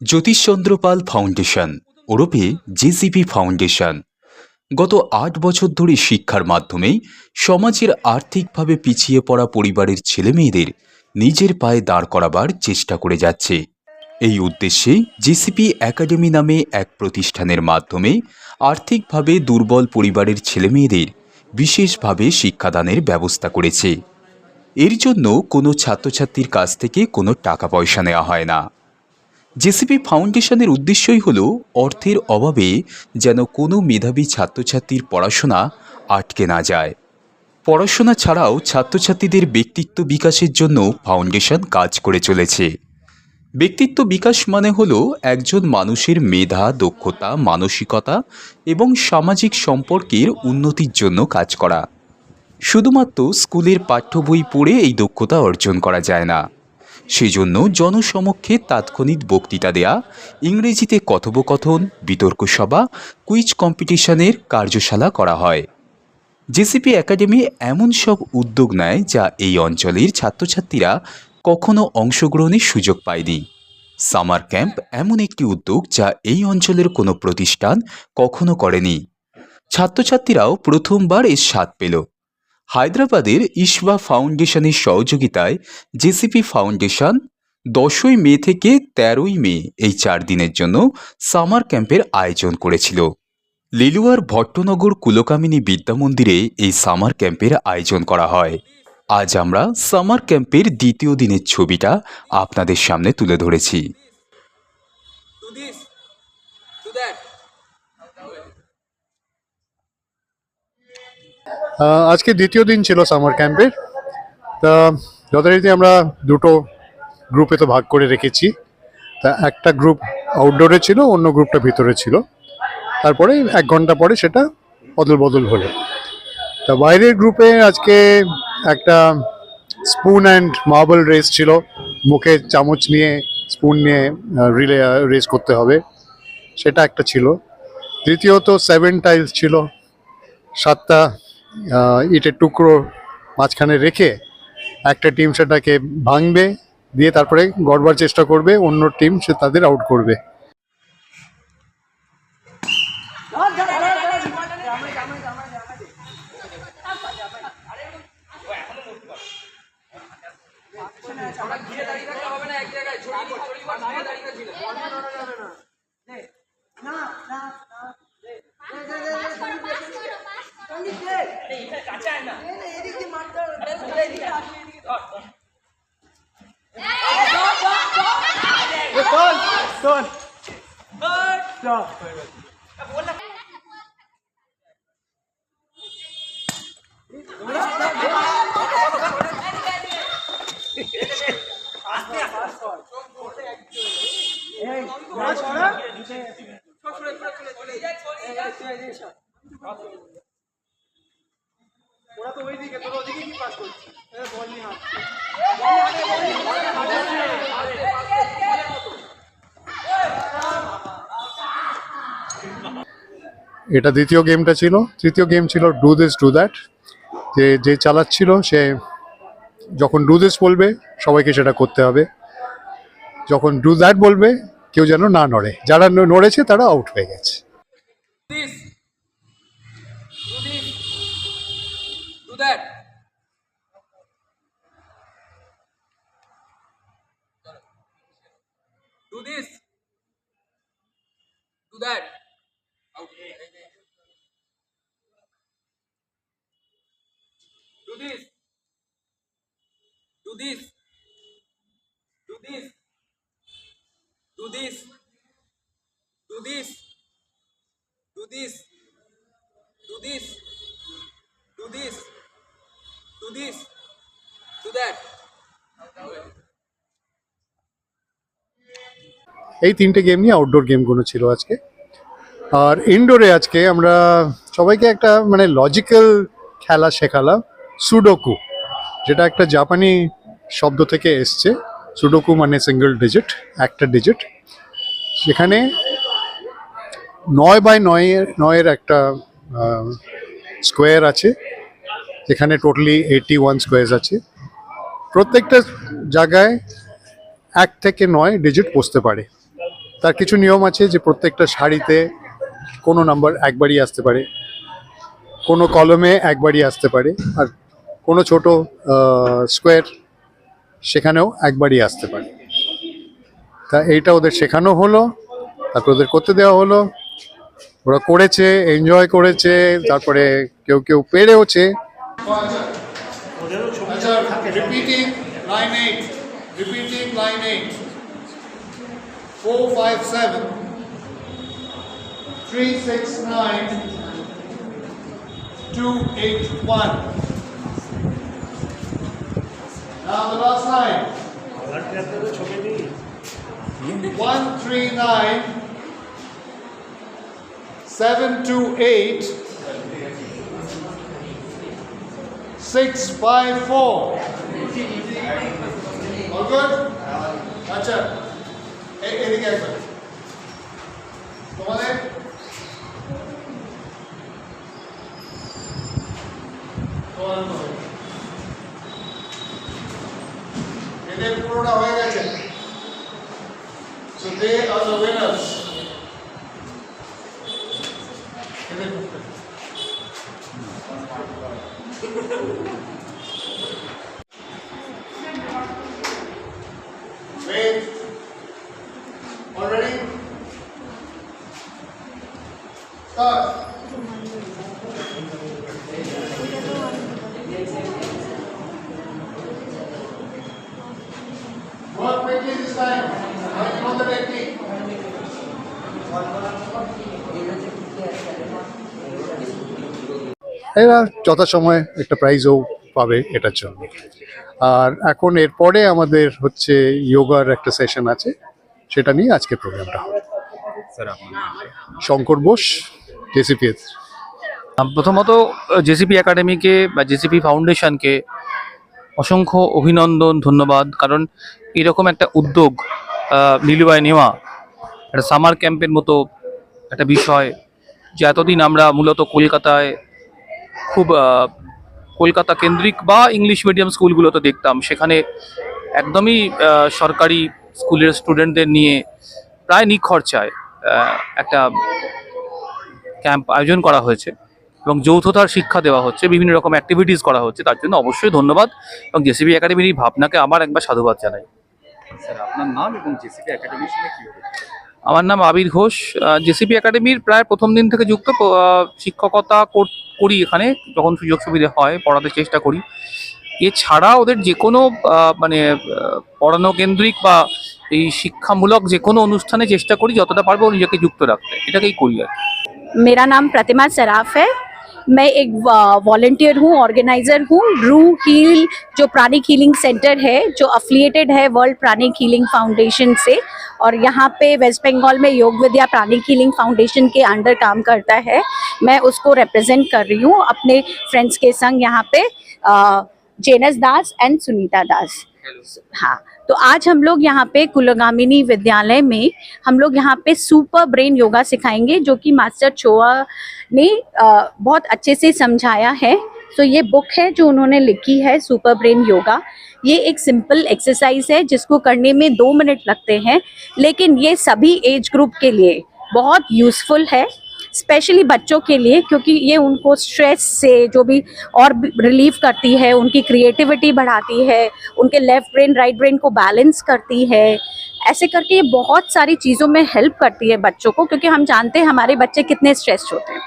Jyotishchandra Pal foundation, ওরফে JCP foundation. গত আট বছর ধরে শিক্ষার মাধ্যমে সমাজের আর্থিকভাবে পিছিয়ে পড়া পরিবারের ছেলেমেয়েদের নিজের পায়ে দাঁড় করাবার চেষ্টা করে যাচ্ছে। এই উদ্দেশ্যে জেসিপি একাডেমি নামে এক প্রতিষ্ঠানের মাধ্যমে আর্থিকভাবে দুর্বল পরিবারের ছেলেমেয়েদের বিশেষভাবে শিক্ষাদানের ব্যবস্থা করেছে। এর জন্য কোনো ছাত্রছাত্রীর কাছ থেকে কোনো টাকা পয়সা নেওয়া হয় না। জেসিপি ফাউন্ডেশনের উদ্দেশ্যই হল অর্থের অভাবে যেন কোনো মেধাবী ছাত্রছাত্রীর পড়াশোনা আটকে না যায়। পড়াশোনা ছাড়াও ছাত্রছাত্রীদের ব্যক্তিত্ব বিকাশের জন্য ফাউন্ডেশন কাজ করে চলেছে। ব্যক্তিত্ব বিকাশ মানে হল একজন মানুষের মেধা, দক্ষতা, মানসিকতা এবং সামাজিক সম্পর্কের উন্নতির জন্য কাজ করা। শুধুমাত্র স্কুলের পাঠ্য বই পড়ে এই দক্ষতা অর্জন করা যায় না। সেজন্য জনসমক্ষে তাৎক্ষণিক বক্তৃতা দেয়া, ইংরেজিতে কথোপকথন, বিতর্ক সভা, কুইজ কম্পিটিশনের কার্যশালা করা হয়। জেসিপি একাডেমি এমন সব উদ্যোগ নেয় যা এই অঞ্চলের ছাত্রছাত্রীরা কখনো অংশগ্রহণের সুযোগ পায়নি। সামার ক্যাম্প এমন একটি উদ্যোগ যা এই অঞ্চলের কোনো প্রতিষ্ঠান কখনো করেনি। ছাত্রছাত্রীরাও প্রথমবার এর স্বাদ পেল। হায়দ্রাবাদের ইসবা ফাউন্ডেশনের সহযোগিতায় জেসিপি ফাউন্ডেশন দশই মে থেকে তেরোই মে এই চার দিনের জন্য সামার ক্যাম্পের আয়োজন করেছিল। লিলুয়ার ভট্টনগর কুলকামিনী বিদ্যা মন্দিরে এই সামার ক্যাম্পের আয়োজন করা হয়। আজ আমরা সামার ক্যাম্পের দ্বিতীয় দিনের ছবিটা আপনাদের সামনে তুলে ধরেছি do this, do that. আহ, আজকে দ্বিতীয় দিন ছিল সামার ক্যাম্পের তা যথারীতি আমরা দুটো গ্রুপে তো ভাগ করে রেখেছি। তা একটা গ্রুপ আউটডোরে ছিল, অন্য গ্রুপটা ভিতরে ছিল। তারপরে এক ঘণ্টা পরে সেটা বদল বদল হলো। তা বাইরের গ্রুপে আজকে একটা স্পুন অ্যান্ড মার্বেল রেস ছিল। মুখে চামচ নিয়ে স্পুন নিয়ে রিলে রেস করতে হবে। সেটা একটা ছিল। দ্বিতীয়ত সেভেন টাইলস ছিল। সাতটা ইটের টুকরো মাঝখানে রেখে একটা টিম সেটাকে ভাঙবে, দিয়ে তারপরে গড়বার চেষ্টা করবে, অন্য টিম সে তাদের আউট করবে। ಅಣ್ಣ ಏನು ಈ ರೀತಿ ಮಾಡ್ತಾಳೆ ಟೋನ್ ಟೋನ್ এটা দ্বিতীয় গেমটা ছিল। তৃতীয় গেম ছিল ডু দিস ডু দ্যাট যে যে চালাচ্ছিল সে যখন ডু দিস বলবে সবাইকে সেটা করতে হবে। যখন ডু দ্যাট বলবে কেউ যেন না নড়ে। যারা নড়েছে তারা আউট হয়ে গেছে This, do this, do that. Do this, that. Out. Do this, do this, do this, do this, do this. do this, do this, do this, do this, do that. এই তিনটে গেম নিয়ে outdoor গেমগুলো ছিল আজকে আর ইনডোরে আজকে আমরা সবাইকে একটা মানে লজিক্যাল খেলা শেখালাম সুডোকু যেটা একটা জাপানি শব্দ থেকে এসছে। সুডোকু মানে সিঙ্গেল ডিজিট একটা ডিজিট সেখানে নয় বাই নয়ের নয়ের একটা স্কোয়ার আছে। যেখানে টোটালি এইটি ওয়ান স্কোয়ার আছে। প্রত্যেকটা জায়গায় এক থেকে নয় ডিজিট বসতে পারে। তার কিছু নিয়ম আছে যে প্রত্যেকটা শাড়িতে কোনো নাম্বার একবারই আসতে পারে, কোনো কলমে একবারই আসতে পারে, আর কোনো ছোট স্কোয়ার সেখানেও একবারই আসতে পারে। তা এইটা ওদের শেখানো হলো, তারপর ওদের করতে দেওয়া হলো। ওরা করেছে এনজয় করেছে, তারপরে কেউ কেউ পেরেওছে। Repeating line eight 369 281. Now the last line. 139 728 654. All good? Acha. Anything else? Come on in. তোমাদের হবে। এদের পুরোটা হয়ে গেছে So they are the winners. এরা যথাসময়ে একটা প্রাইজও পাবে এটার জন্য। আর এখন এরপরে আমাদের হচ্ছে যোগার একটা সেশন আছে সেটা নিয়ে আজকে প্রোগ্রামটা হবে। শঙ্কর বোস জেসিপিএস আম, প্রথমত জেসিপি একাডেমিকে বা জেসিপি ফাউন্ডেশনকে অসংখ্য অভিনন্দন ধন্যবাদ। কারণ এরকম একটা উদ্যোগ নীলুবায় নেওয়া একটা সামার ক্যাম্পের মতো একটা বিষয় যে এতদিন আমরা মূলত কলকাতায় খুব কলকাতা কেন্দ্রিক বা ইংলিশ মিডিয়াম স্কুলগুলোতে দেখতাম। সেখানে একদমই সরকারি স্কুলের স্টুডেন্টদের নিয়ে প্রায় নিখরচায় একটা ক্যাম্প আয়োজন করা হয়েছে এবং যৌথতার শিক্ষা দেওয়া হচ্ছে, বিভিন্ন রকম অ্যাক্টিভিটিস করা হচ্ছে। তার জন্য অবশ্যই ধন্যবাদ এবং জেসিবি একাডেমির এই ভাবনাকে আমার একবার সাধুবাদ জানাই। স্যার, আপনার নাম এবং জেসিপি একাডেমির সঙ্গে আমার নাম আবির ঘোষ জেসিপি একাডেমির প্রায় প্রথম দিন থেকে যুক্ত আহ, শিক্ষকতা কর- করি এখানে যখন সুযোগ সুবিধা হয় পড়াতে চেষ্টা করি এছাড়া ওদের যে কোনো আহ, মানে আহ, পড়ানো কেন্দ্রিক বা এই শিক্ষামূলক যে কোনো অনুষ্ঠানে চেষ্টা করি যতটা পারবো নিজেকে যুক্ত রাখতে এটাকেই করি আর কি। मेरा नाम प्रतिमा सराफ है मैं एक वॉल्टियर हूँ ऑर्गेनाइजर हूँ रू हील जो प्राणिक हीलिंग सेंटर है जो अफिलिएटेड है वर्ल्ड प्राणिक हीलिंग फाउंडेशन से और यहाँ पे वेस्ट बंगाल में Yoga Vidya pranic healing foundation के अंडर काम करता है। मैं उसको रिप्रेजेंट कर रही हूँ अपने फ्रेंड्स के संग यहाँ पे जेनस दास एंड सुनीता दास हाँ। तो आज हम लोग यहाँ पे कुलगामिनी विद्यालय में हम लोग यहाँ पे सुपर ब्रेन योगा सिखाएँगे, जो कि मास्टर चोआ ने बहुत अच्छे से समझाया है। तो ये बुक है जो उन्होंने लिखी है, सुपर ब्रेन योगा। ये एक सिंपल एक्सरसाइज है, जिसको करने में दो मिनट लगते हैं, लेकिन ये सभी एज ग्रुप के लिए बहुत यूज़फुल है। स्पेशली बच्चों के लिए, क्योंकि ये उनको स्ट्रेस से जो भी और रिलीफ करती है, उनकी क्रिएटिविटी बढ़ाती है, उनके लेफ़्ट ब्रेन राइट ब्रेन को बैलेंस करती है। ऐसे करके ये बहुत सारी चीज़ों में हेल्प करती है बच्चों को, क्योंकि हम जानते हैं हमारे बच्चे कितने स्ट्रेस होते हैं।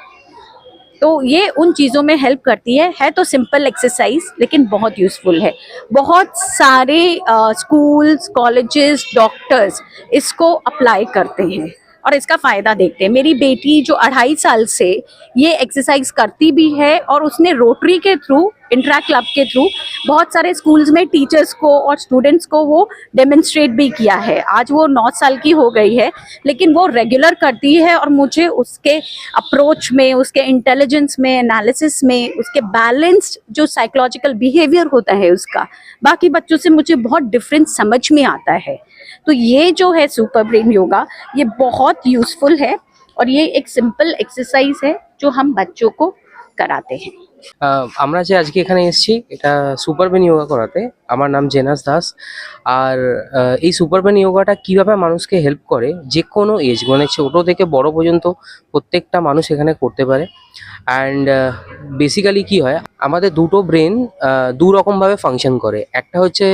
तो ये उन चीज़ों में हेल्प करती है। है तो सिंपल एक्सरसाइज लेकिन बहुत यूज़फुल है। बहुत सारे स्कूल्स कॉलेजेस डॉक्टर्स इसको अप्लाई करते हैं। और इसका फ़ायदा देखते हैं। मेरी बेटी जो अढ़ाई साल से ये एक्सरसाइज करती भी है और उसने रोटरी के थ्रू इंट्रा क्लब के थ्रू बहुत सारे स्कूल्स में टीचर्स को और स्टूडेंट्स को वो डेमोन्स्ट्रेट भी किया है। आज वो नौ साल की हो गई है, लेकिन वो रेगुलर करती है और मुझे उसके अप्रोच में, उसके इंटेलिजेंस में एनालिसिस में, उसके बैलेंस्ड जो साइकोलॉजिकल बिहेवियर होता है उसका, बाकी बच्चों से मुझे बहुत डिफरेंस समझ में आता है। तो ये जो है सुपर ब्रेन योगा ये बहुत यूज़फुल है और ये एक सिंपल एक्सरसाइज है जो हम बच्चों को कराते हैं। আমরা যে আজকে এখানে এসেছি, এটা সুপারবেন ইয়োগা করাতে। আমার নাম জেনাস দাস। আর এই সুপারবেন ইয়োগাটা কীভাবে মানুষকে হেল্প করে, যে কোনো এজ মানে ছোট থেকে বড় পর্যন্ত প্রত্যেকটা মানুষ এখানে করতে পারে। অ্যান্ড বেসিক্যালি কি হয়, আমাদের দুটো ব্রেন দু রকমভাবে ফাংশন করে। একটা হচ্ছে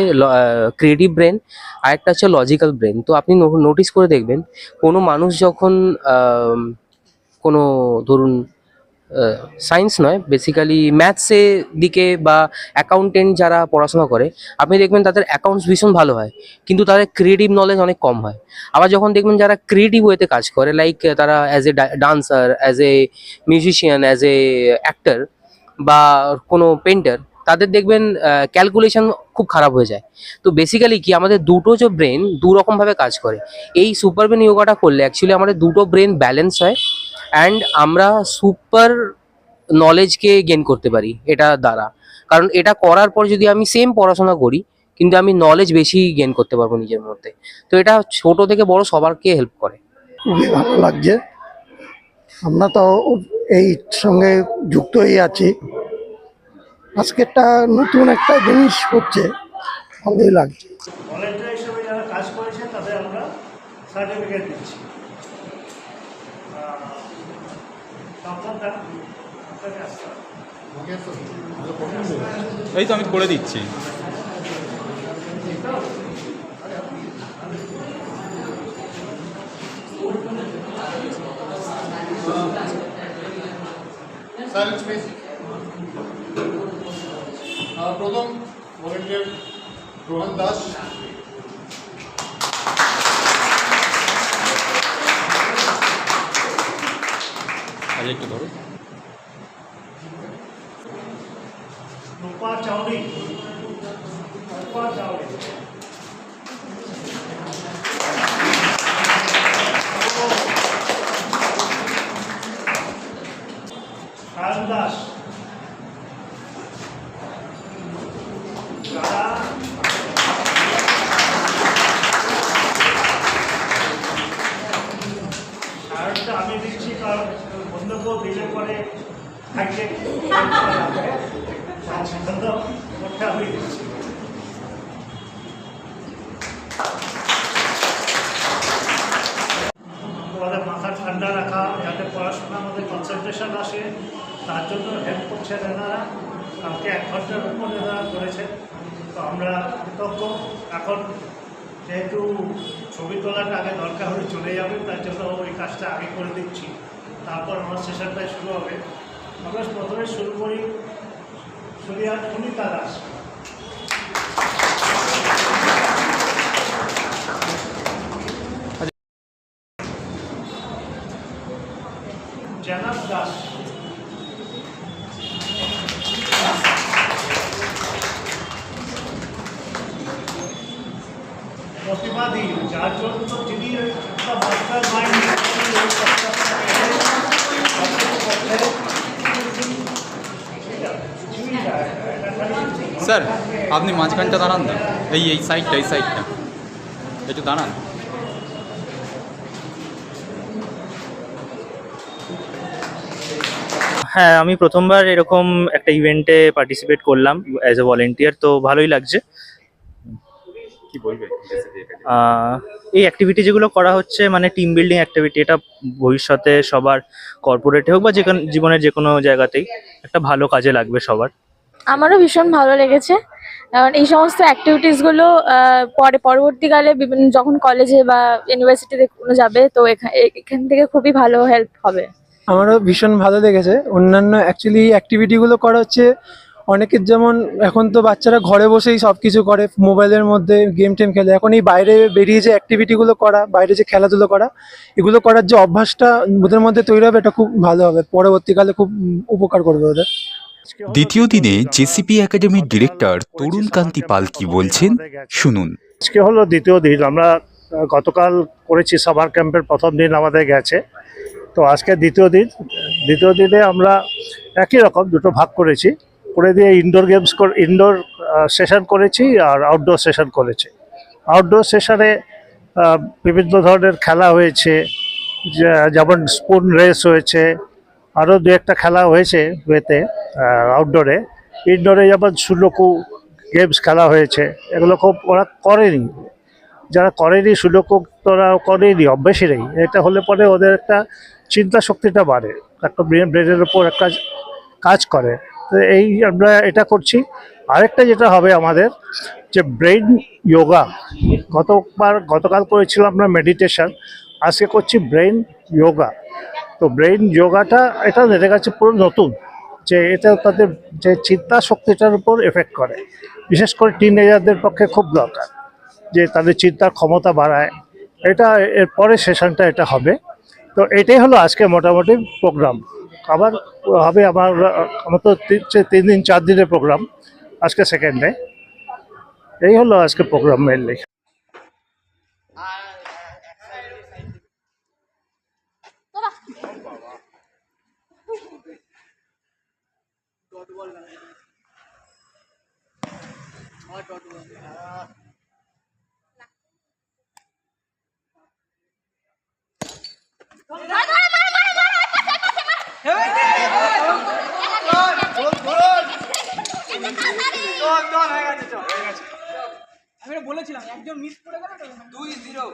ক্রিয়েটিভ ব্রেন আর একটা হচ্ছে লজিক্যাল ব্রেন তো আপনি নোটিস করে দেখবেন, কোনো মানুষ যখন কোনো, ধরুন সায়েন্স নয় বেসিক্যালি ম্যাথসের দিকে বা অ্যাকাউন্টেন্ট যারা পড়াশোনা করে, আপনি দেখবেন তাদের অ্যাকাউন্টস ভীষণ ভালো হয়, কিন্তু তাদের ক্রিয়েটিভ নলেজ অনেক কম হয়। আবার যখন দেখবেন যারা ক্রিয়েটিভ ওয়েতে কাজ করে লাইক তারা as a dancer as a musician as a actor বা কোনো পেন্টার তাদের দেখবেন ক্যালকুলেশন খুব খারাপ হয়ে যায়। তো বেসিক্যালি কি, আমাদের দুটো যে ব্রেন দু রকমভাবে কাজ করে, এই সুপারবেন ইয়োগাটা করলে অ্যাকচুয়ালি আমাদের দুটো ব্রেন ব্যালেন্স হয় অ্যান্ড আমরা সুপার নলেজকে গেন করতে পারি এটা দ্বারা। কারণ এটা করার পর যদি আমি সেম পড়াশোনা করি কিন্তু আমি নলেজ বেশি গেন করতে পারব নিজের মধ্যে। তো এটা ছোট থেকে বড় সবারকে হেল্প করে। খুবই ভালো লাগছে। আমরা তো এই সঙ্গে যুক্ত হয়ে আছি। আজকেরটা নতুন একটা জিনিস হচ্ছে ভালোই লাগছে। ভলেন্টিয়ার হিসেবে যারা কাজ করেছে তাদের আমরা সার্টিফিকেট দিচ্ছি আহ, আপনারটা আপনাকে আসতে হবে। এই তো আমি করে দিচ্ছি। প্রথম ভলেন্টিয়ার রোহন দাস আজ একটু ধরো ঠান্ডা রাখা, যাতে পড়াশোনার মধ্যে কনসেন্ট্রেশন আসে, তার জন্য হেল্প করছেন এনারা। কালকে এক ঘণ্টার উপর এনারা করেছেন। তো আমরা কৃতজ্ঞ। এখন যেহেতু ছবি তোলাটা আগে দরকার হলে চলে যাবে, তার জন্য ওই কাজটা আগে করে দিচ্ছি। তারপর আমার সেশনটা শুরু হবে। আমরা প্রথমে শুরু করি। সুনিয়া সুনিতা দাস জানাব দাস। প্রতিবাদী, যার জন্য মাইন্ড স্যার, আপনি মাঝখানটা দাঁড়ান না এই এই সাইডটা এই সাইডটা একটু দাঁড়ান। হ্যাঁ আমি প্রথমবার এরকম একটা ইভেন্টে পার্টিসিপেট করলাম অ্যাজ এ ভলেন্টিয়ার তো ভালোই লাগছে। কি এই অ্যাক্টিভিটি যেগুলো করা হচ্ছে মানে টিম বিল্ডিং অ্যাক্টিভিটি এটা ভবিষ্যতে সবার কর্পোরেটে হোক বা যে কোনো জীবনের যে কোনো জায়গাতেই একটা ভালো কাজে লাগবে সবার। আমারও ভীষণ ভালো লেগেছে। কারণ এই সমস্ত অ্যাক্টিভিটিসগুলো পরে পরবর্তীকালে বিভিন্ন যখন কলেজে বা ইউনিভার্সিটিতে কোনো যাবে তো এখা- এ- এখান থেকে খুবই ভালো হেল্প হবে। আমারও ভীষণ ভালো লেগেছে। অন্যান্য অ্যাকচুয়ালি অ্যাক্টিভিটিগুলো করা হচ্ছে অনেকের যেমন এখন তো বাচ্চারা ঘরে বসেই সব কিছু করে মোবাইলের মধ্যে গেম টেম খেলে। এখন এই বাইরে বেরিয়ে যে অ্যাক্টিভিটিগুলো করা বাইরে যে খেলাধুলো করা এগুলো করার যে অভ্যাসটা ওদের মধ্যে তৈরি হবে এটা খুব ভালো হবে। পরবর্তীকালে খুব উপকার করবে ওদের। দ্বিতীয় দিনে জেসিপি একাডেমির ডিরেক্টর তরুণ কান্তি পাল কি বলছেন শুনুন। আজকে হলো দ্বিতীয় দিন। আমরা গতকাল করেছি সামার ক্যাম্পের প্রথম দিন আমাদের গেছে। তো আজকে দ্বিতীয় দিন, দ্বিতীয় দিনে আমরা একই রকম দুটো ভাগ করেছি। করে দিয়ে ইনডোর গেমস ইনডোর সেশন করেছি আর আউটডোর সেশন করেছি। আউটডোর সেশনে বিভিন্ন ধরনের খেলা হয়েছে যেমন স্পুন রেস হয়েছে আরও দু একটা খেলা হয়েছে ওয়েতে আউটডোরে ইনডোরে যেমন সুলকু গেমস খেলা হয়েছে, এগুলো খুব ওরা করেনি। যারা করেনি সুডোকু তোরা করেনি, অভ্যেসই নেই। এটা হলে পরে ওদের একটা চিন্তা শক্তিটা বাড়ে। একটা ব্রেন ব্রেনের উপর একটা কাজ করে। তো এই আমরা এটা করছি। আরেকটা যেটা হবে আমাদের, যে ব্রেন যোগা গতবার, গতকাল করেছিলাম আমরা মেডিটেশন। আজকে করছি ব্রেন যোগা তো ব্রেন যোগাটা এটা এদের কাছে পুরো নতুন। যে এটা তাদের যে চিন্তা শক্তিটার উপর এফেক্ট করে। বিশেষ করে টিনেজারদের পক্ষে খুব দরকার। যে তাদের চিন্তার ক্ষমতা বাড়ায়। এটা এর পরে সেশনটা এটা হবে। তো এটাই হলো আজকে মোটামুটি প্রোগ্রাম আবার হবে আমার আমার তো তিন- দিন, চার দিনের প্রোগ্রাম আজকে সেকেন্ড ডে এই হলো আজকে প্রোগ্রাম মেনলি আমি বলেছিলাম একজন মিস করে গেল দুই জিরো